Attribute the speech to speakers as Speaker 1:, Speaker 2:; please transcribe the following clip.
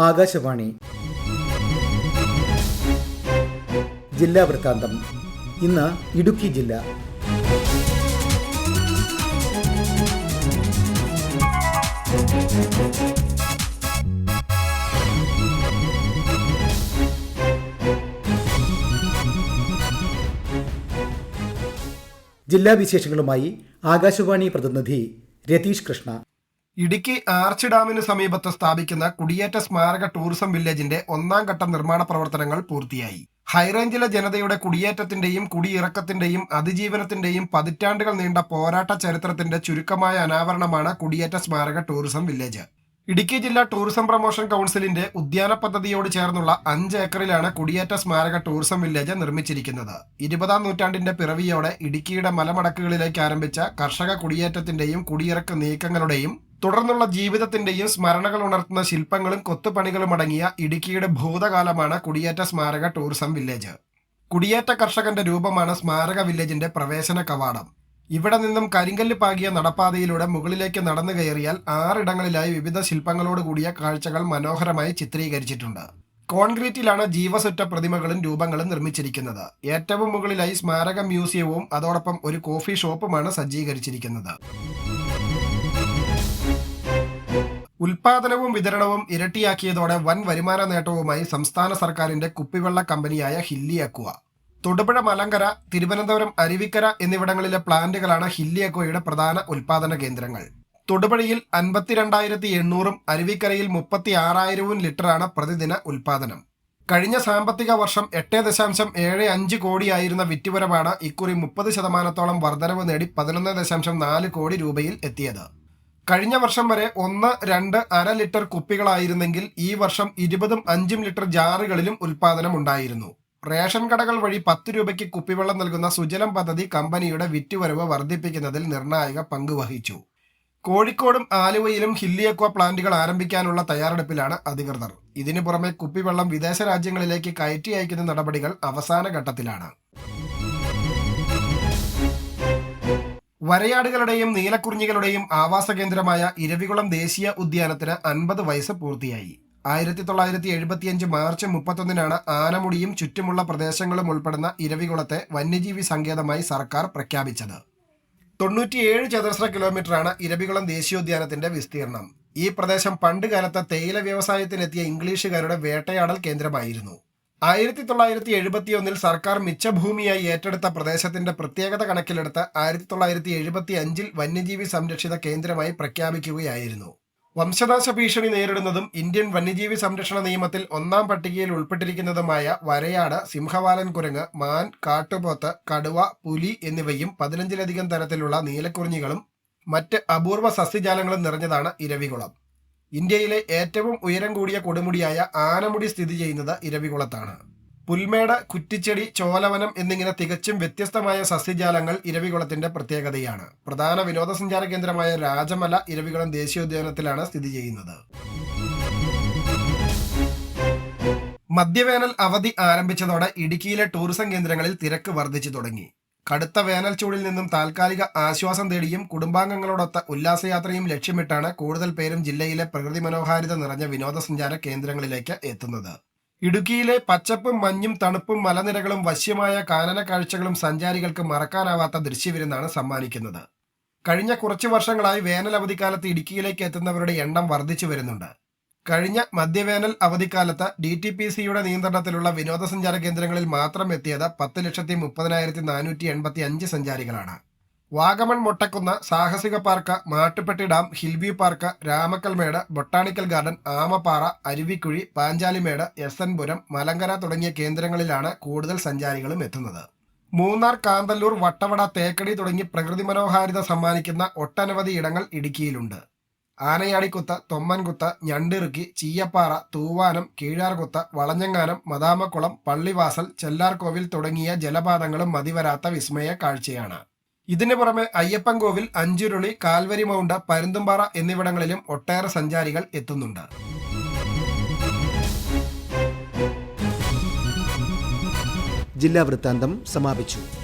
Speaker 1: ആകാശവാണി. ജില്ലാ വൃത്താന്തം. ഇന്ന് ഇടുക്കി ജില്ല. ജില്ലാ വിശേഷങ്ങളുമായി ആകാശവാണി പ്രതിനിധി രതീഷ് കൃഷ്ണ.
Speaker 2: ഇടുക്കി ആർച്ച് ഡാമിന് സമീപത്ത് സ്ഥാപിക്കുന്ന കുടിയേറ്റ സ്മാരക ടൂറിസം വില്ലേജിന്റെ ഒന്നാം ഘട്ട നിർമ്മാണ പ്രവർത്തനങ്ങൾ പൂർത്തിയായി. ഹൈറേഞ്ചിലെ ജനതയുടെ കുടിയേറ്റത്തിന്റെയും കുടിയിറക്കത്തിന്റെയും അതിജീവനത്തിന്റെയും പതിറ്റാണ്ടുകൾ നീണ്ട പോരാട്ട ചരിത്രത്തിന്റെ ചുരുക്കമായ അനാവരണമാണ് കുടിയേറ്റ സ്മാരക ടൂറിസം വില്ലേജ്. ഇടുക്കി ജില്ലാ ടൂറിസം പ്രൊമോഷൻ കൗൺസിലിന്റെ ഉദ്യാന പദ്ധതിയോട് ചേർന്നുള്ള അഞ്ച് ഏക്കറിലാണ് കുടിയേറ്റ സ്മാരക ടൂറിസം വില്ലേജ് നിർമ്മിച്ചിരിക്കുന്നത്. ഇരുപതാം നൂറ്റാണ്ടിന്റെ പിറവിയോടെ ഇടുക്കിയുടെ മലമടക്കുകളിലേക്ക് ആരംഭിച്ച കർഷക കുടിയേറ്റത്തിന്റെയും കുടിയിറക്ക നീക്കങ്ങളുടെയും തുടർന്നുള്ള ജീവിതത്തിന്റെയും സ്മരണകൾ ഉണർത്തുന്ന ശില്പങ്ങളും കൊത്തുപണികളും അടങ്ങിയ ഇടുക്കിയുടെ ഭൂതകാലമാണ് കുടിയേറ്റ സ്മാരക ടൂറിസം വില്ലേജ്. കുടിയേറ്റ കർഷകന്റെ രൂപമാണ് സ്മാരക വില്ലേജിന്റെ പ്രവേശന കവാടം. ഇവിടെ നിന്നും കരിങ്കല്ല് പാകിയ നടപ്പാതയിലൂടെ മുകളിലേക്ക് നടന്നു കയറിയാൽ ആറിടങ്ങളിലായി വിവിധ ശില്പങ്ങളോട് കൂടിയ കാഴ്ചകൾ മനോഹരമായി ചിത്രീകരിച്ചിട്ടുണ്ട്. കോൺക്രീറ്റിലാണ് ജീവസുറ്റ പ്രതിമകളും രൂപങ്ങളും നിർമ്മിച്ചിരിക്കുന്നത്. ഏറ്റവും മുകളിലായി സ്മാരക മ്യൂസിയവും അതോടൊപ്പം ഒരു കോഫി ഷോപ്പുമാണ് സജ്ജീകരിച്ചിരിക്കുന്നത്. ഉൽപാദനവും വിതരണവും ഇരട്ടിയാക്കിയതോടെ വൻ വരുമാന നേട്ടവുമായി സംസ്ഥാന സർക്കാരിന്റെ കുപ്പിവെള്ള കമ്പനിയായ ഹില്ലി അക്വ. തൊടുപുഴ മലങ്കര തിരുവനന്തപുരം അരുവിക്കര എന്നിവിടങ്ങളിലെ പ്ലാന്റുകളാണ് ഹില്ലി അക്വയുടെ പ്രധാന ഉൽപാദന കേന്ദ്രങ്ങൾ. തൊടുപുഴയിൽ അൻപത്തിരണ്ടായിരത്തി എണ്ണൂറും അരുവിക്കരയിൽ മുപ്പത്തി ആറായിരവും ലിറ്ററാണ് പ്രതിദിന ഉൽപാദനം. കഴിഞ്ഞ സാമ്പത്തിക വർഷം എട്ട് ദശാംശം ഏഴ് അഞ്ച് കോടിയായിരുന്ന വിറ്റുവരവാണ് ഇക്കുറി മുപ്പത് ശതമാനത്തോളം വർധനവ് നേടി പതിനൊന്ന് ദശാംശം നാല് കോടി രൂപയിൽ എത്തിയത്. കഴിഞ്ഞ വർഷം വരെ ഒന്ന് രണ്ട് അര ലിറ്റർ കുപ്പികളായിരുന്നെങ്കിൽ ഈ വർഷം ഇരുപതും അഞ്ചും ലിറ്റർ ജാറുകളിലും ഉൽപാദനം ഉണ്ടായിരുന്നു റേഷൻ കടകൾ വഴി പത്ത് രൂപയ്ക്ക് കുപ്പിവെള്ളം നൽകുന്ന സുജലം പദ്ധതി കമ്പനിയുടെ വിറ്റുവരവ് വർദ്ധിപ്പിക്കുന്നതിൽ നിർണായക പങ്ക് വഹിച്ചു. കോഴിക്കോടും ആലുവയിലും ഹില്ലിയക്വ പ്ലാന്റുകൾ ആരംഭിക്കാനുള്ള തയ്യാറെടുപ്പിലാണ് അധികൃതർ. ഇതിനു പുറമെ കുപ്പിവെള്ളം വിദേശ രാജ്യങ്ങളിലേക്ക് കയറ്റി അയക്കുന്ന നടപടികൾ അവസാന ഘട്ടത്തിലാണ് വരയാടുകളുടെയും നീലക്കുറിഞ്ഞികളുടെയും ആവാസ കേന്ദ്രമായ ഇരവികുളം ദേശീയ ഉദ്യാനത്തിന് അൻപത് വയസ്സ് പൂർത്തിയായി. ആയിരത്തി തൊള്ളായിരത്തി എഴുപത്തിയഞ്ച് മാർച്ച് മുപ്പത്തൊന്നിനാണ് ആനമുടിയും ചുറ്റുമുള്ള പ്രദേശങ്ങളും ഉൾപ്പെടുന്ന ഇരവികുളത്തെ വന്യജീവി സങ്കേതമായി സർക്കാർ പ്രഖ്യാപിച്ചത്. തൊണ്ണൂറ്റിയേഴ് ചതുരശ്ര കിലോമീറ്ററാണ് ഇരവികുളം ദേശീയോദ്യാനത്തിന്റെ വിസ്തീർണം ഈ പ്രദേശം പണ്ടുകാലത്ത് തേയില വ്യവസായത്തിനെത്തിയ ഇംഗ്ലീഷുകാരുടെ വേട്ടയാടൽ കേന്ദ്രമായിരുന്നു. ആയിരത്തി തൊള്ളായിരത്തി എഴുപത്തിയൊന്നിൽ സർക്കാർ മിച്ചഭൂമിയായി ഏറ്റെടുത്ത പ്രദേശത്തിന്റെ പ്രത്യേകത കണക്കിലെടുത്ത് ആയിരത്തി തൊള്ളായിരത്തി എഴുപത്തി അഞ്ചിൽ വന്യജീവി സംരക്ഷിത കേന്ദ്രമായി പ്രഖ്യാപിക്കുകയായിരുന്നു. വംശനാശ ഭീഷണി നേരിടുന്നതും ഇന്ത്യൻ വന്യജീവി സംരക്ഷണ നിയമത്തിൽ ഒന്നാം പട്ടികയിൽ ഉൾപ്പെട്ടിരിക്കുന്നതുമായ വരയാട് സിംഹവാലൻ കുരങ്ങ് മാൻ കാട്ടുപോത്ത് കടുവ പുലി എന്നിവയും പതിനഞ്ചിലധികം തരത്തിലുള്ള നീലക്കുറിഞ്ഞികളും മറ്റ് അപൂർവ സസ്യജാലങ്ങളും നിറഞ്ഞതാണ് ഇരവികുളം. ഇന്ത്യയിലെ ഏറ്റവും ഉയരം കൂടിയ കൊടുമുടിയായ ആനമുടി സ്ഥിതി ചെയ്യുന്നത് ഇരവികുളത്താണ്. പുൽമേട കുറ്റിച്ചെടി ചോലവനം എന്നിങ്ങനെ തികച്ചും വ്യത്യസ്തമായ സസ്യജാലങ്ങൾ ഇരവികുളത്തിന്റെ പ്രത്യേകതയാണ്. പ്രധാന വിനോദസഞ്ചാര കേന്ദ്രമായ രാജമല ഇരവികുളം ദേശീയോദ്യാനത്തിലാണ് സ്ഥിതി ചെയ്യുന്നത്. മധ്യവേനൽ അവധി ആരംഭിച്ചതോടെ ഇടുക്കിയിലെ ടൂറിസം കേന്ദ്രങ്ങളിൽ തിരക്ക് വർദ്ധിച്ചു തുടങ്ങി. കടുത്ത വേനൽ ചൂടിൽ നിന്നും താൽക്കാലിക ആശ്വാസം തേടിയും കുടുംബാംഗങ്ങളോടൊത്ത ഉല്ലാസയാത്രയും ലക്ഷ്യമിട്ടാണ് കൂടുതൽ പേരും ജില്ലയിലെ പ്രകൃതി മനോഹാരിത നിറഞ്ഞ വിനോദസഞ്ചാര കേന്ദ്രങ്ങളിലേക്ക് എത്തുന്നത്. ഇടുക്കിയിലെ പച്ചപ്പും മഞ്ഞും തണുപ്പും മലനിരകളും വശ്യമായ കാനന കാഴ്ചകളും സഞ്ചാരികൾക്ക് മറക്കാനാവാത്ത ദൃശ്യവിരുന്നാണ് സമ്മാനിക്കുന്നത്. കഴിഞ്ഞ കുറച്ചു വർഷങ്ങളായി വേനൽ അവധിക്കാലത്ത് ഇടുക്കിയിലേക്ക് എത്തുന്നവരുടെ എണ്ണം വർദ്ധിച്ചു വരുന്നുണ്ട്. കഴിഞ്ഞ മധ്യവേനൽ അവധിക്കാലത്ത് ഡി ടി പി സിയുടെ നിയന്ത്രണത്തിലുള്ള വിനോദസഞ്ചാര കേന്ദ്രങ്ങളിൽ മാത്രം എത്തിയത് പത്ത് ലക്ഷത്തി മുപ്പതിനായിരത്തി നാനൂറ്റി എൺപത്തി അഞ്ച് സഞ്ചാരികളാണ്. വാഗമൺ മൊട്ടക്കുന്ന് സാഹസിക park Mattupetty dam hill view park Ramakkalmedu botanical garden Amappara Aruvikuzhi Panchalimedu S N Puram Malankara തുടങ്ങിയ കേന്ദ്രങ്ങളിലാണ് കൂടുതൽ സഞ്ചാരികളും എത്തുന്നത്. മൂന്നാർ കാന്തല്ലൂർ വട്ടവട തേക്കടി തുടങ്ങി പ്രകൃതി മനോഹാരിത സമ്മാനിക്കുന്ന ഒട്ടനവധി ഇടങ്ങൾ ഇടുക്കിയിലുണ്ട്. ആനയാടിക്കുത്ത് തൊമ്മൻകുത്ത ഞണ്ടിറുക്കി ചീയപ്പാറ തൂവാനം കീഴാർകുത്ത വളഞ്ഞങ്ങാനം മദാമക്കുളം പള്ളിവാസൽ ചെല്ലാർകോവിൽ തുടങ്ങിയ ജലപാതങ്ങളും മതിവരാത്ത വിസ്മയ കാഴ്ചയാണ്. ഇതിനു പുറമെ അയ്യപ്പൻകോവിൽ അഞ്ചുരുളി കാൽവരി മൗണ്ട് പരുന്തുംപാറ എന്നിവിടങ്ങളിലും ഒട്ടേറെ സഞ്ചാരികൾ എത്തുന്നുണ്ട്.
Speaker 1: ജില്ലാ വൃത്താന്തം സമാപിച്ചു.